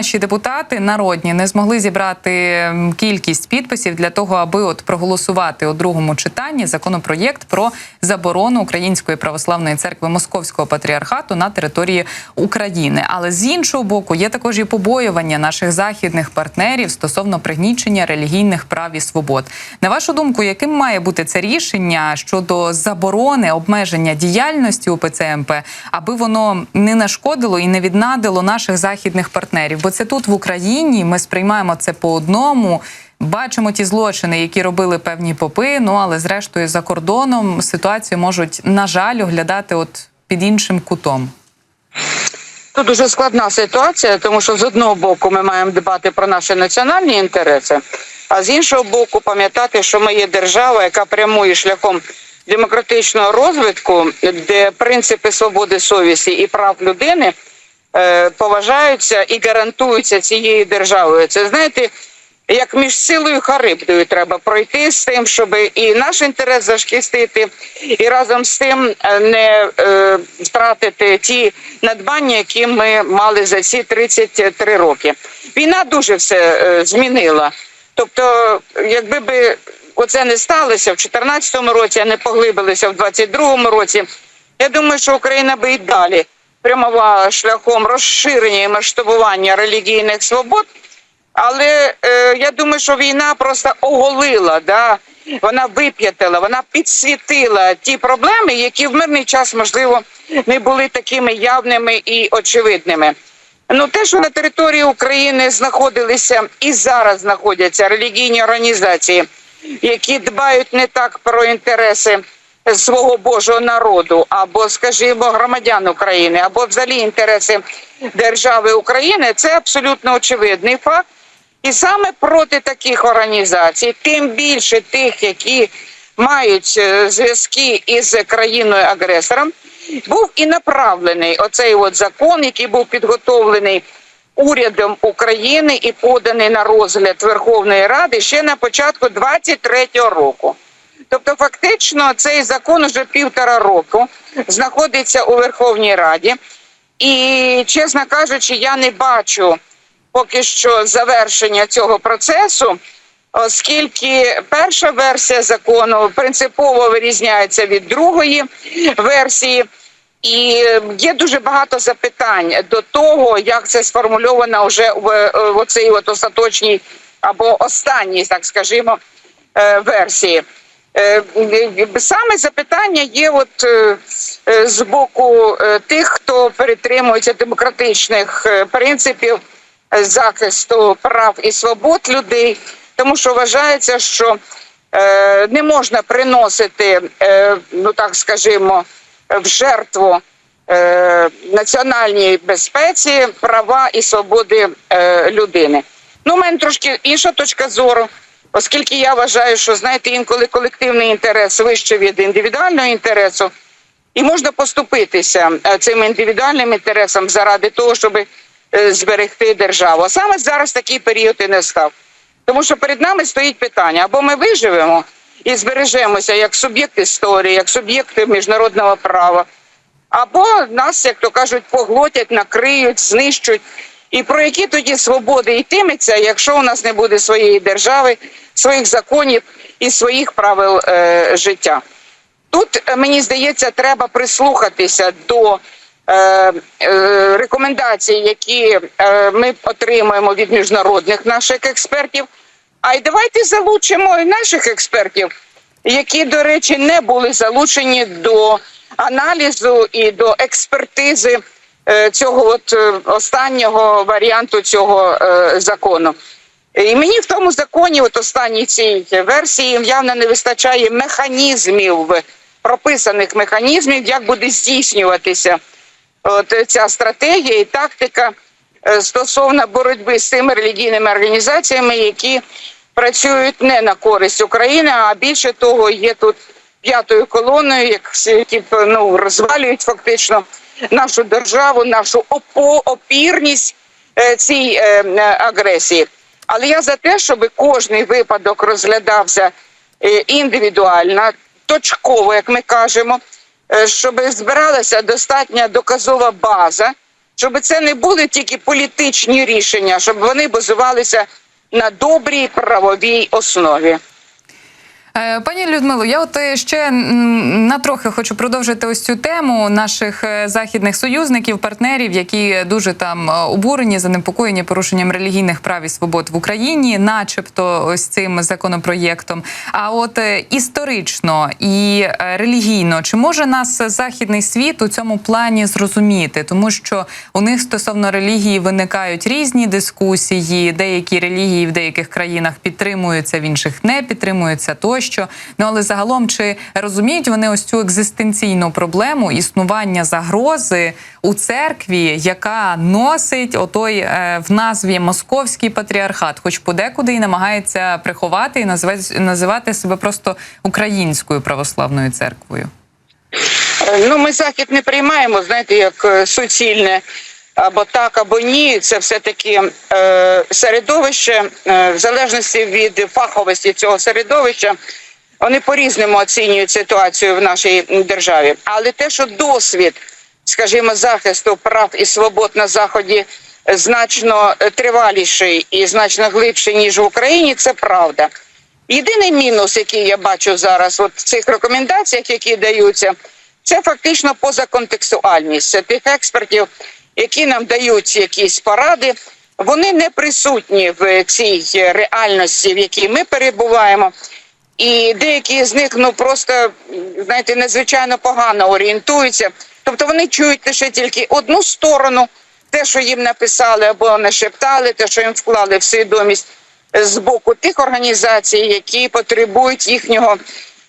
наші депутати народні не змогли зібрати кількість підписів для того, аби от проголосувати у другому читанні законопроєкт про заборону Української православної церкви Московського патріархату на території України. Але з іншого боку, є також і побоювання наших західних партнерів стосовно пригнічення релігійних прав і свобод. На вашу думку, яким має бути це рішення щодо заборони обмеження діяльності УПЦ МП, аби воно не нашкодило і не віднадило наших західних партнерів? Це тут в Україні ми сприймаємо це по одному. Бачимо ті злочини, які робили певні попи. Ну але зрештою за кордоном ситуацію можуть на жаль оглядати от під іншим кутом. Тут дуже складна ситуація, тому що з одного боку ми маємо дбати про наші національні інтереси, а з іншого боку, пам'ятати, що ми є держава, яка прямує шляхом демократичного розвитку, де принципи свободи совісті і прав людини поважаються і гарантуються цією державою. Це знаєте. Як між силою харибдою треба пройти з тим, щоб і наш інтерес захистити, і разом з тим е, не е, втратити ті надбання, які ми мали за ці 33 роки. Війна дуже все е, змінила. Тобто, якби би оце не сталося в 2014 році, а не поглибилися в 2022 році, я думаю, що Україна би і далі прямувала шляхом розширення і масштабування релігійних свобод. Але е, я думаю, що війна просто оголила, да? вона вип'ятила, вона підсвітила ті проблеми, які в мирний час, можливо, не були такими явними і очевидними. Ну, те, що на території України знаходилися і зараз знаходяться релігійні організації, які дбають не так про інтереси свого Божого народу, або, скажімо, громадян України, або взагалі інтереси держави України, це абсолютно очевидний факт. І саме проти таких організацій, тим більше тих, які мають е, зв'язки із країною агресором, був і направлений оцей от закон, який був підготовлений урядом України і поданий на розгляд Верховної Ради ще на початку 23-го року. Тобто, фактично, цей закон уже півтора року знаходиться у Верховній Раді, і, чесно кажучи, я не бачу поки що завершення цього процесу, оскільки перша версія закону принципово вирізняється від другої версії. І є дуже багато запитань до того, як це сформульовано вже в, в оцій от остаточній або останній, так скажімо, е, версії. Е, Саме запитання є от е, е, з боку тих, хто перетримується демократичних принципів захисту прав і свобод людей, тому що вважається, що не можна приносити, ну так скажімо, в жертву національній безпеці права і свободи людини. Ну, у мене трошки інша точка зору, оскільки я вважаю, що знаєте, інколи колективний інтерес вище від індивідуального інтересу, і можна поступитися е, цим індивідуальним інтересом заради того, щоб е, зберегти державу. А саме зараз такий період і не став. Тому що перед нами стоїть питання: або ми виживемо і збережемося як суб'єкт історії, як суб'єкти міжнародного права, або нас, як то кажуть, поглотять, накриють, знищують. І про які тоді свободи йтиметься, якщо у нас не буде своєї держави, своїх законів і своїх правил е, життя? Тут е, мені здається, треба прислухатися до е, е, рекомендацій, які е, ми отримуємо від міжнародних наших експертів. А й давайте залучимо і наших експертів, які, до речі, не були залучені до аналізу і до експертизи цього от е, останнього варіанту цього е, закону. І мені в тому законі, от останній цій версії, явно не вистачає механізмів, прописаних механізмів, як буде здійснюватися от ця стратегія і тактика е, стосовно боротьби з тими релігійними організаціями, які працюють не на користь України, а більше того, є тут п'ятою колоною, які ну, розвалюють фактично нашу державу, нашу опірність е, цій е, е, агресії. Але я за те, щоб кожний випадок розглядався індивідуально, точково, як ми кажемо, щоб збиралася достатня доказова база, щоб це не були тільки політичні рішення, щоб вони базувалися на добрій правовій основі. Е, Пані Людмило, я от е, ще на трохи хочу продовжити ось цю тему наших е, західних союзників, партнерів, які дуже там обурені, занепокоєні порушенням релігійних прав і свобод в Україні, начебто, ось цим законопроєктом. А от історично і релігійно, чи може нас західний світ у цьому плані зрозуміти? Тому що у них стосовно релігії виникають різні дискусії. Деякі релігії в деяких країнах підтримуються, в інших не підтримуються тощо. Ну але загалом чи розуміють вони ось цю екзистенційну проблему існування загрози у церкві, яка носить отой е, в назві московський патріархат, хоч подекуди і намагається приховати і називати, називати себе просто українською православною церквою. Е, Ну, ми захід не приймаємо, знаєте, як е, суцільне або так, або ні. Це все-таки е, середовище, е, в залежності від фаховості цього середовища, вони по-різному оцінюють ситуацію в нашій державі. Але те, що досвід, скажімо, захисту прав і свобод на заході значно е, триваліший і значно глибший ніж в Україні, це правда. Єдиний мінус, який я бачу зараз, от в цих рекомендаціях, які даються, це фактично позаконтекстуальність тих експертів, які нам дають якісь поради. Вони не присутні в цій реальності, в якій ми перебуваємо. І деякі з них ну просто знаєте надзвичайно погано орієнтуються. Тобто вони чують лише тільки одну сторону, те, що їм написали або нашептали, те, що їм вклали в свідомість з боку тих організацій, які потребують їхнього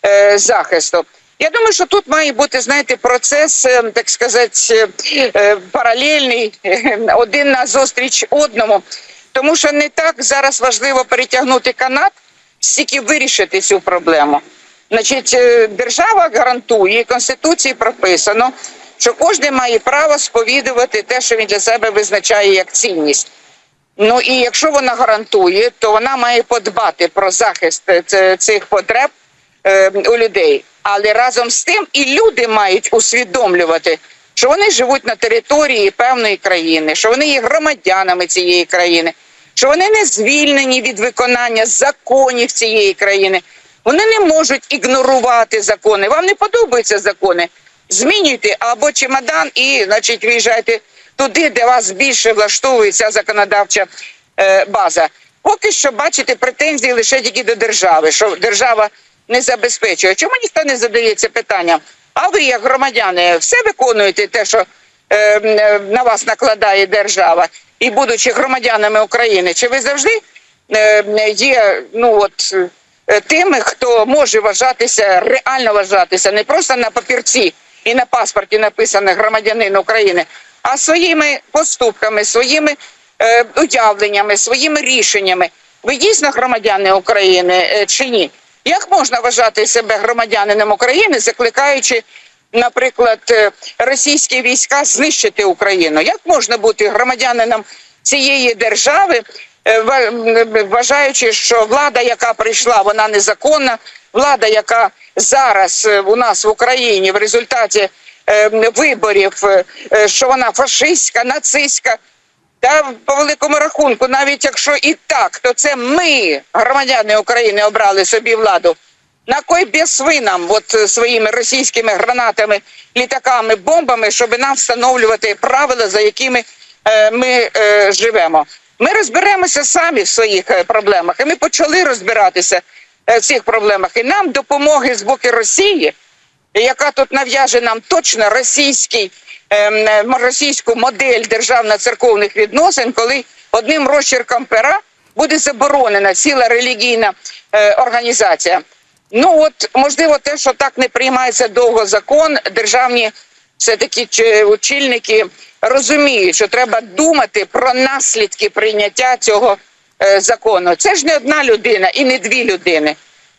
е, захисту. Я думаю, що тут має бути, знаєте, процес, е, так сказати, е, паралельний, е, один на зустріч одному, тому що не так зараз важливо перетягнути канат, стільки вирішити цю проблему. Значить, держава гарантує, Конституції прописано, що кожен має право сповідувати те, що він для себе визначає як цінність. Ну і якщо вона гарантує, то вона має подбати про захист цих потреб у людей. Але разом з тим і люди мають усвідомлювати, що вони живуть на території певної країни, що вони є громадянами цієї країни, що вони не звільнені від виконання законів цієї країни. Вони не можуть ігнорувати закони. Вам не подобаються закони. Змінюйте або чемодан і, значить, виїжджайте туди, де вас більше влаштовує ця законодавча е, база. Поки що бачите претензії лише тільки до держави, що держава не забезпечує. Чому ніхто не задається питанням? А ви, як громадяни, все виконуєте те, що е, е, на вас накладає держава, і будучи громадянами України, чи ви завжди е, є ну от е, тими, хто може вважатися, реально вважатися, не просто на папірці і на паспорті написане громадянин України, а своїми поступками, своїми е, уявленнями, своїми рішеннями. Ви дійсно громадяни України е, чи ні? Як можна вважати себе громадянином України, закликаючи, наприклад, е, російські війська знищити Україну? Як можна бути громадянином цієї держави, е, вважаючи, що влада, яка прийшла, вона незаконна, влада, яка зараз е, у нас в Україні в результаті виборів, що вона фашистська, нацистська. Та по великому рахунку, навіть якщо і так, то це ми, громадяни України, обрали собі владу. На кой біс ви нам от своїми російськими гранатами, літаками, бомбами, щоб нам встановлювати правила, за якими е, ми е, живемо. Ми розберемося самі в своїх е, проблемах, і ми почали розбиратися е, в цих проблемах. І нам допомоги з боку Росії, яка тут нав'яже нам точно російський, російську модель державно-церковних відносин, коли одним розчерком пера буде заборонена ціла релігійна е, організація. Ну от можливо, те, що так не приймається довго закон, державні все таки очільники розуміють, що треба думати про наслідки прийняття цього е, закону. Це ж не одна людина і не дві людини.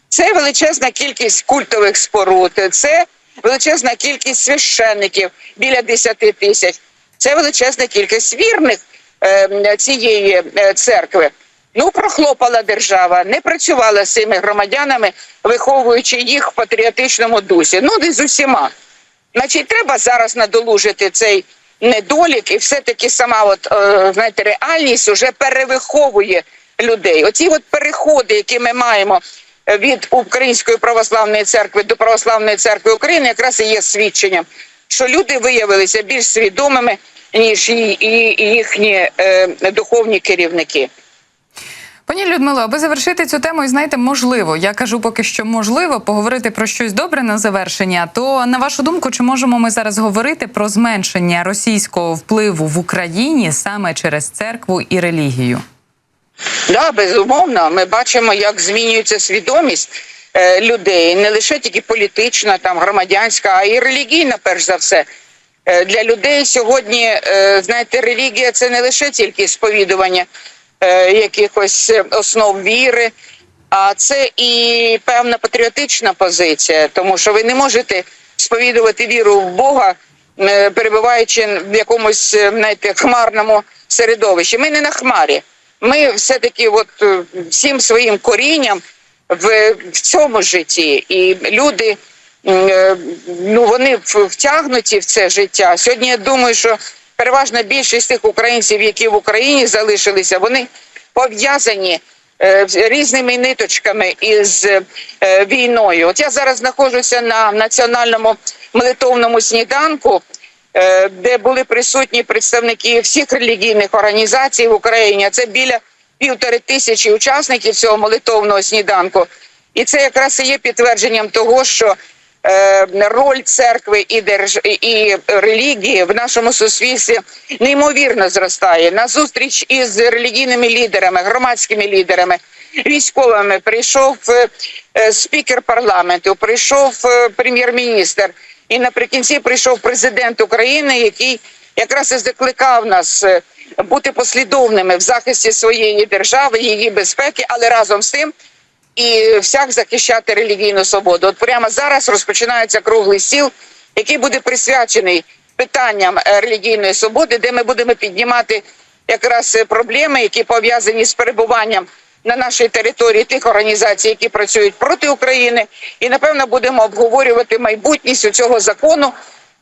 Це величезна кількість культових споруд, це величезна кількість священників біля 10 тисяч. Це величезна кількість вірних е, цієї е, церкви. Ну, прохлопала держава, не працювала з цими громадянами, виховуючи їх в патріотичному дусі. Ну, не з усіма. Значить, треба зараз надолужити цей недолік, і все-таки сама от, е, знаєте, реальність вже перевиховує людей. Оці от переходи, які ми маємо від Української православної церкви до Православної церкви України, якраз і є свідченням, що люди виявилися більш свідомими, ніж їхні е, духовні керівники. Пані Людмило, аби завершити цю тему, і знаєте, можливо, я кажу поки що можливо поговорити про щось добре на завершення. То на вашу думку, чи можемо ми зараз говорити про зменшення російського впливу в Україні саме через церкву і релігію? Да, безумовно, ми бачимо, як змінюється свідомість е, людей, не лише тільки політична, там громадянська, а й релігійна, перш за все. Е, для людей сьогодні, е, знаєте, релігія це не лише тільки сповідування якихось основ віри, а це і певна патріотична позиція, тому що ви не можете сповідувати віру в Бога, перебуваючи в якомусь знаєте, хмарному середовищі. Ми не на хмарі. Ми все-таки от е, всім своїм корінням в, в цьому житті. І люди е, ну, вони втягнуті в це життя. Сьогодні я думаю, що переважна більшість тих українців, які в Україні залишилися, вони пов'язані е, різними ниточками із війною. От я зараз знаходжуся на національному молитовному сніданку, де були присутні представники всіх релігійних організацій в Україні. Це біля півтори тисячі учасників цього молитовного сніданку. І це якраз і є підтвердженням того, що е, роль церкви і держ... і релігії в нашому суспільстві неймовірно зростає. На зустріч із релігійними лідерами, громадськими лідерами, військовими прийшов е, е, спікер парламенту, прийшов е, прем'єр-міністр, і наприкінці прийшов президент України, який якраз і закликав нас е, бути послідовними в захисті своєї держави, її безпеки, але разом з тим і всяк захищати релігійну свободу. От прямо зараз розпочинається круглий стіл, який буде присвячений питанням е, релігійної свободи, де ми будемо піднімати якраз е, проблеми, які пов'язані з перебуванням на нашій території тих організацій, які працюють проти України, і напевно будемо обговорювати майбутність у цього закону.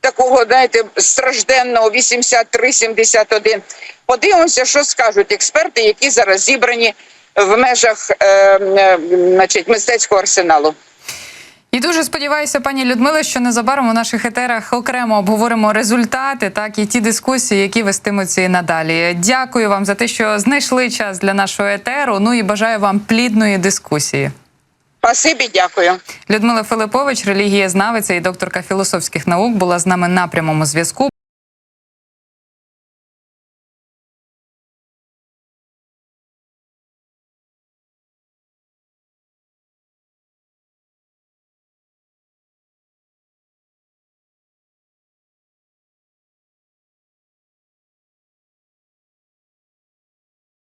Такого, знаєте, стражденного 83-71. Подивимося, що скажуть експерти, які зараз зібрані в межах е, е, значить, мистецького арсеналу. І дуже сподіваюся, пані Людмила, що незабаром у наших етерах окремо обговоримо результати, так і ті дискусії, які вестимуться і надалі. Дякую вам за те, що знайшли час для нашого етеру. Ну і бажаю вам плідної дискусії. Спасибі, дякую. Людмила Филипович, релігієзнавиця і докторка філософських наук, була з нами на прямому зв'язку.